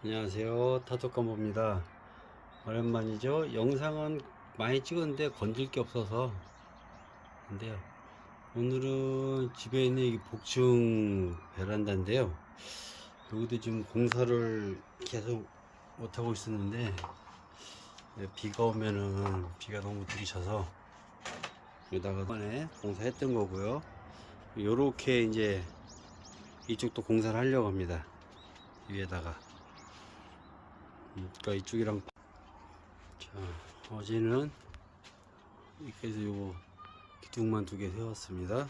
안녕하세요. 타조감보입니다. 오랜만이죠? 영상은 많이 찍었는데 건질 게 없어서. 근데요 오늘은 집에 있는 이 복층 베란다인데요. 여기도 지금 공사를 계속 못하고 있었는데 네, 비가 오면은 비가 너무 들이쳐서 여기다가 이번에 공사했던 거고요. 요렇게 이제 이쪽도 공사를 하려고 합니다. 위에다가. 음, 그러니까 이쪽이랑 자 어제는 이렇게 해서 요거 기둥만 두 개 세웠습니다.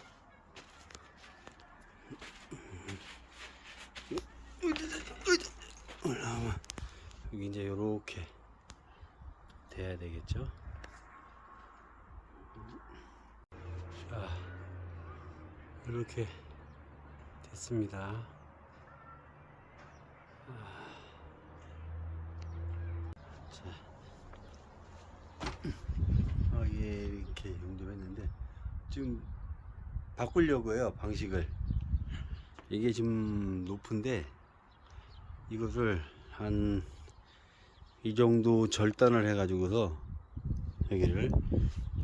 올라오면 여기 이제 요렇게 돼야 되겠죠? 자 이렇게 됐습니다 자, 아, 예, 이렇게 용접했는데 지금 바꾸려고 해요 방식을 이게 지금 높은데 이것을 한 이 정도 절단을 해 가지고서 여기를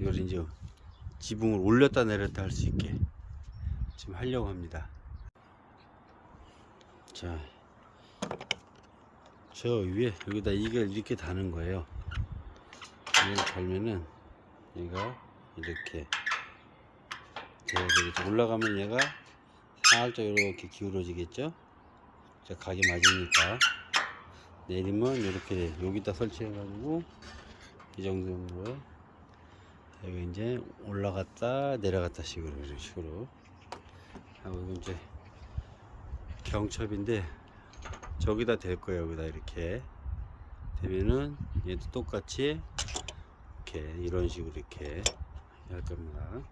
이걸 이제 지붕을 올렸다 내렸다 할 수 있게 지금 하려고 합니다 자 저 위에 여기다 이걸 이렇게 다는 거예요. 이걸 달면은 얘가 이렇게 되겠죠. 올라가면 얘가 살짝 이렇게 기울어지겠죠. 자 각이 맞으니까 내리면 이렇게 돼. 여기다 설치해가지고 이 정도로 여기 이제 올라갔다 내려갔다 식으로 이런 식으로 하고 이건 이제 경첩인데 저기다 댈 거예요. 여기다 이렇게 되면은 얘도 똑같이 이렇게 이런 식으로 이렇게 할 겁니다.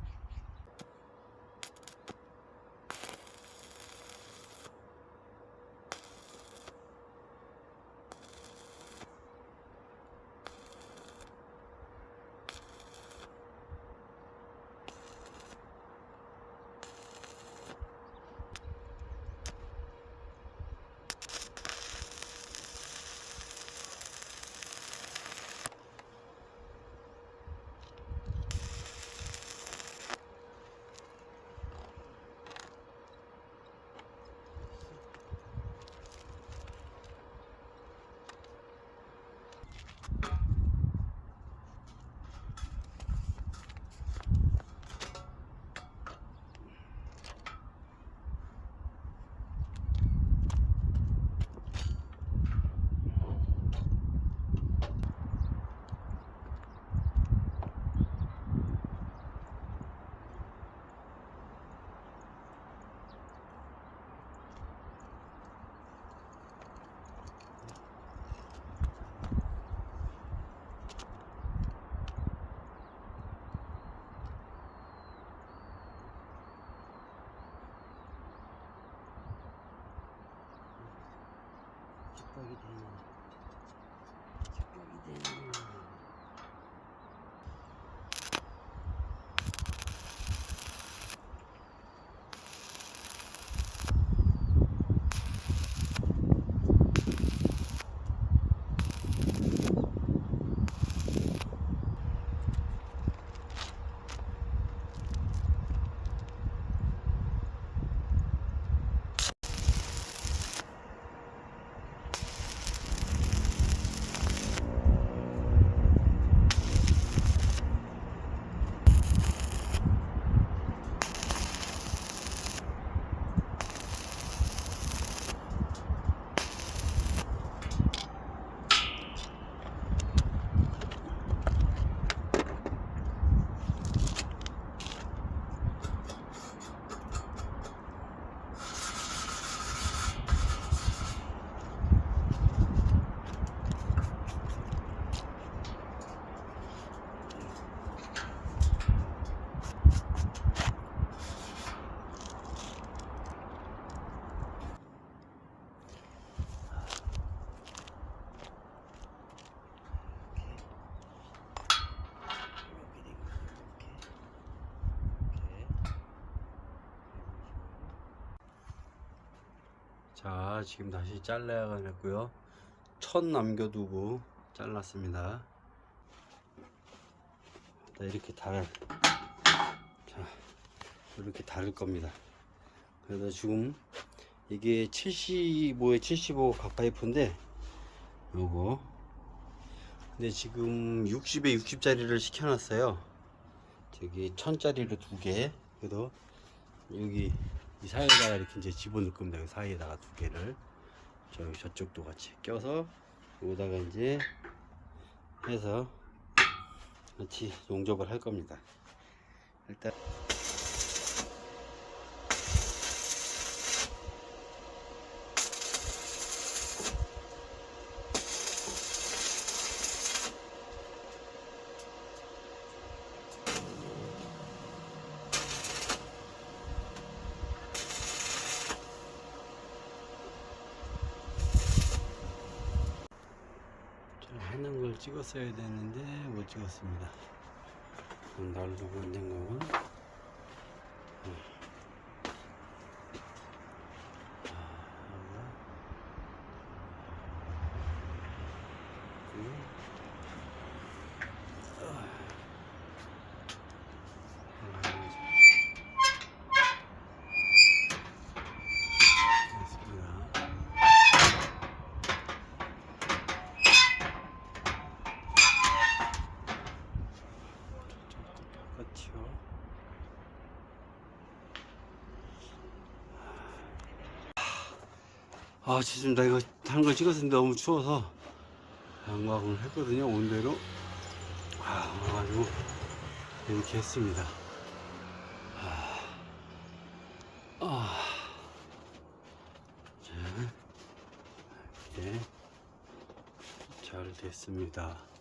축박이 되는 축박이 되는 자 지금 다시 잘라야겠고요 천 남겨두고 잘랐습니다. 자, 이렇게 달, 자, 이렇게 다를 겁니다. 그래서 지금 이게 75에 75 각파이프인데, 요거. 근데 지금 60에 60짜리를 시켜놨어요. 저기 천짜리로 두 개. 그래도 여기 이 사이에다가 이렇게 이제 집어넣을 겁니다. 이 사이에다가 두 개를. 저기 저쪽도 같이 껴서 여기다가 이제 해서 같이 용접을 할 겁니다. 일단 하는 걸 찍었어야 되는데 못 찍었습니다. 날도 안 된 거고. 아, 죄송합니다. 이거 다른 걸 찍었는데 너무 추워서 양광을 했거든요. 온대로. 아, 그래가지고 이렇게 했습니다. 아, 아. 자, 이렇게 잘 됐습니다. 아.